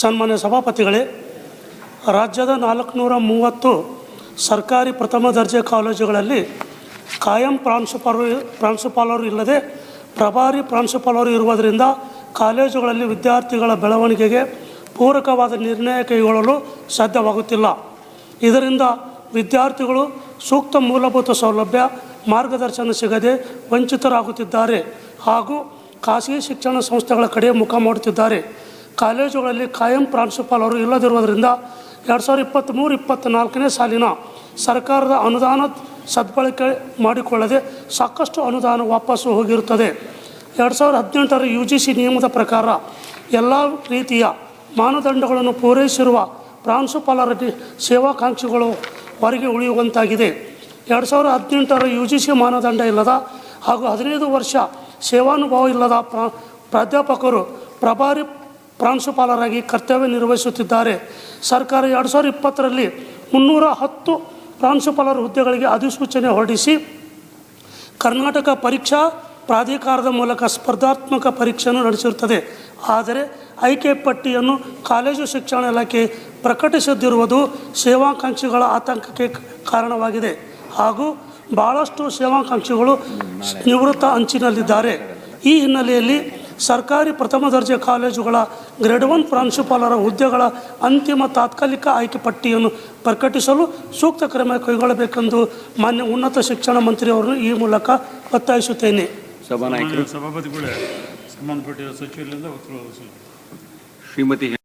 ಸನ್ಮಾನ್ಯ ಸಭಾಪತಿಗಳೇ, ರಾಜ್ಯದ ನಾಲ್ಕುನೂರ ಮೂವತ್ತು ಸರ್ಕಾರಿ ಪ್ರಥಮ ದರ್ಜೆ ಕಾಲೇಜುಗಳಲ್ಲಿ ಕಾಯಂ ಪ್ರಾಂಶುಪಾಲರು ಪ್ರಾಂಶುಪಾಲರು ಇಲ್ಲದೆ ಪ್ರಭಾರಿ ಪ್ರಾಂಶುಪಾಲರು ಇರುವುದರಿಂದ ಕಾಲೇಜುಗಳಲ್ಲಿ ವಿದ್ಯಾರ್ಥಿಗಳ ಬೆಳವಣಿಗೆಗೆ ಪೂರಕವಾದ ನಿರ್ಣಯ ಕೈಗೊಳ್ಳಲು ಸಾಧ್ಯವಾಗುತ್ತಿಲ್ಲ. ಇದರಿಂದ ವಿದ್ಯಾರ್ಥಿಗಳು ಸೂಕ್ತ ಮೂಲಭೂತ ಸೌಲಭ್ಯ, ಮಾರ್ಗದರ್ಶನ ಸಿಗದೆ ವಂಚಿತರಾಗುತ್ತಿದ್ದಾರೆ ಹಾಗೂ ಖಾಸಗಿ ಶಿಕ್ಷಣ ಸಂಸ್ಥೆಗಳ ಕಡೆ ಮುಖ ಮಾಡುತ್ತಿದ್ದಾರೆ. ಕಾಲೇಜುಗಳಲ್ಲಿ ಕಾಯಂ ಪ್ರಾಂಶುಪಾಲರು ಇಲ್ಲದಿರುವುದರಿಂದ ಎರಡು ಸಾವಿರದ ಇಪ್ಪತ್ತ್ಮೂರು ಇಪ್ಪತ್ತ್ನಾಲ್ಕನೇ ಸಾಲಿನ ಸರ್ಕಾರದ ಅನುದಾನ ಸದ್ಬಳಕೆ ಮಾಡಿಕೊಳ್ಳದೆ ಸಾಕಷ್ಟು ಅನುದಾನ ವಾಪಸ್ಸು ಹೋಗಿರುತ್ತದೆ. ಎರಡು ಸಾವಿರದ ಹದಿನೆಂಟರ ಯು ಜಿ ಸಿ ನಿಯಮದ ಪ್ರಕಾರ ಎಲ್ಲ ರೀತಿಯ ಮಾನದಂಡಗಳನ್ನು ಪೂರೈಸಿರುವ ಪ್ರಾಂಶುಪಾಲರ ಸೇವಾಕಾಂಕ್ಷಿಗಳು ಹೊರಗೆ ಉಳಿಯುವಂತಾಗಿದೆ. ಎರಡು ಸಾವಿರದ ಹದಿನೆಂಟರ ಯು ಜಿ ಸಿ ಮಾನದಂಡ ಇಲ್ಲದ ಹಾಗೂ ಹದಿನೈದು ವರ್ಷ ಸೇವಾನುಭವ ಇಲ್ಲದ ಪ್ರಾ ಪ್ರಾಧ್ಯಾಪಕರು ಪ್ರಭಾರಿ ಪ್ರಾಂಶುಪಾಲರಾಗಿ ಕರ್ತವ್ಯ ನಿರ್ವಹಿಸುತ್ತಿದ್ದಾರೆ. ಸರ್ಕಾರ ಎರಡು ಸಾವಿರದ ಇಪ್ಪತ್ತರಲ್ಲಿ ಮುನ್ನೂರ ಹತ್ತು ಪ್ರಾಂಶುಪಾಲರ ಹುದ್ದೆಗಳಿಗೆ ಅಧಿಸೂಚನೆ ಹೊರಡಿಸಿ, ಕರ್ನಾಟಕ ಪರೀಕ್ಷಾ ಪ್ರಾಧಿಕಾರದ ಮೂಲಕ ಸ್ಪರ್ಧಾತ್ಮಕ ಪರೀಕ್ಷೆಯನ್ನು ನಡೆಸಿರುತ್ತದೆ. ಆದರೆ ಆಯ್ಕೆ ಪಟ್ಟಿಯನ್ನು ಕಾಲೇಜು ಶಿಕ್ಷಣ ಇಲಾಖೆ ಪ್ರಕಟಿಸದಿರುವುದು ಸೇವಾಕಾಂಕ್ಷಿಗಳ ಆತಂಕಕ್ಕೆ ಕಾರಣವಾಗಿದೆ. ಹಾಗೂ ಭಾಳಷ್ಟು ಸೇವಾಕಾಂಕ್ಷಿಗಳು ನಿವೃತ್ತ ಅಂಚಿನಲ್ಲಿದ್ದಾರೆ. ಈ ಹಿನ್ನೆಲೆಯಲ್ಲಿ ಸರ್ಕಾರಿ ಪ್ರಥಮ ದರ್ಜೆ ಕಾಲೇಜುಗಳ ಗ್ರೇಡ್ ಒನ್ ಪ್ರಾಂಶುಪಾಲರ ಹುದ್ದೆಗಳ ಅಂತಿಮ ತಾತ್ಕಾಲಿಕ ಆಯ್ಕೆ ಪಟ್ಟಿಯನ್ನು ಪ್ರಕಟಿಸಲು ಸೂಕ್ತ ಕ್ರಮ ಕೈಗೊಳ್ಳಬೇಕೆಂದು ಮಾನ್ಯ ಉನ್ನತ ಶಿಕ್ಷಣ ಮಂತ್ರಿಯವರನ್ನು ಈ ಮೂಲಕ ಒತ್ತಾಯಿಸುತ್ತೇನೆ. ಸಭಾನಾಯಕರು. ಸಭಾಪತಿಗಳೇ ಸಂಬಂಧಪಟ್ಟಿರುವ ಸಚಿವರಿಂದ ಉತ್ತರ ಶ್ರೀಮತಿ